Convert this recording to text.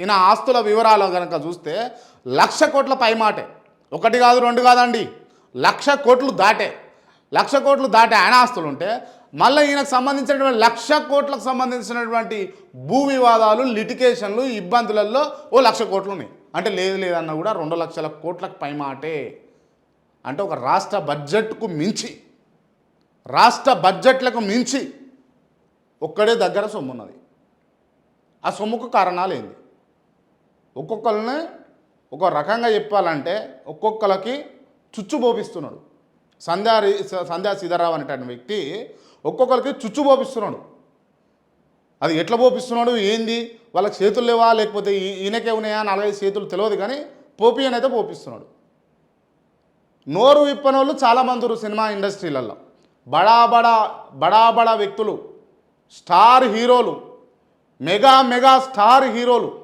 ఈయన ఆస్తుల వివరాలు కనుక చూస్తే లక్ష కోట్ల పైమాటే. ఒకటి కాదు రెండు కాదండి. లక్ష కోట్లు దాటే. లక్ష కోట్లు దాటే ఆయన ఆస్తులు ఉంటే మళ్ళీ ఈయనకు సంబంధించినటువంటి లక్ష కోట్లకు సంబంధించినటువంటి భూ వివాదాలు లిటికేషన్లు ఇబ్బందులలో ఓ లక్ష కోట్లు ఉన్నాయి. అంటే లేదు లేదన్నా కూడా రెండు లక్షల కోట్లకు పైమాటే. అంటే ఒక రాష్ట్ర బడ్జెట్కు మించి. రాష్ట్ర బడ్జెట్లకు మించి ఒక్కడే దగ్గర సొమ్ము ఉన్నది ఆ సొమ్ముకు కారణాలు ఏంది? ఒక్కొక్కరిని ఒక రకంగా చెప్పాలంటే ఒక్కొక్కరికి చుచ్చు పోపిస్తున్నాడు సంధ్యా సంధ్యా సీతారావు అనేటువంటి వ్యక్తి ఒక్కొక్కరికి చుచ్చు పోపిస్తున్నాడు అది ఎట్లా పోపిస్తున్నాడు ఏంది? వాళ్ళకి చేతులు లేవా? లేకపోతే ఈ- ఈయనకే ఉన్నాయా? నాలుగైదు చేతులు తెలియదు కానీ పోపి అని అయితే పోపిస్తున్నాడు. నోరు విప్పనోళ్ళు చాలామంది ఉన్నారు సినిమా ఇండస్ట్రీలలో బడా బడా బడా బడా వ్యక్తులు స్టార్ హీరోలు మెగా మెగా స్టార్ హీరోలు.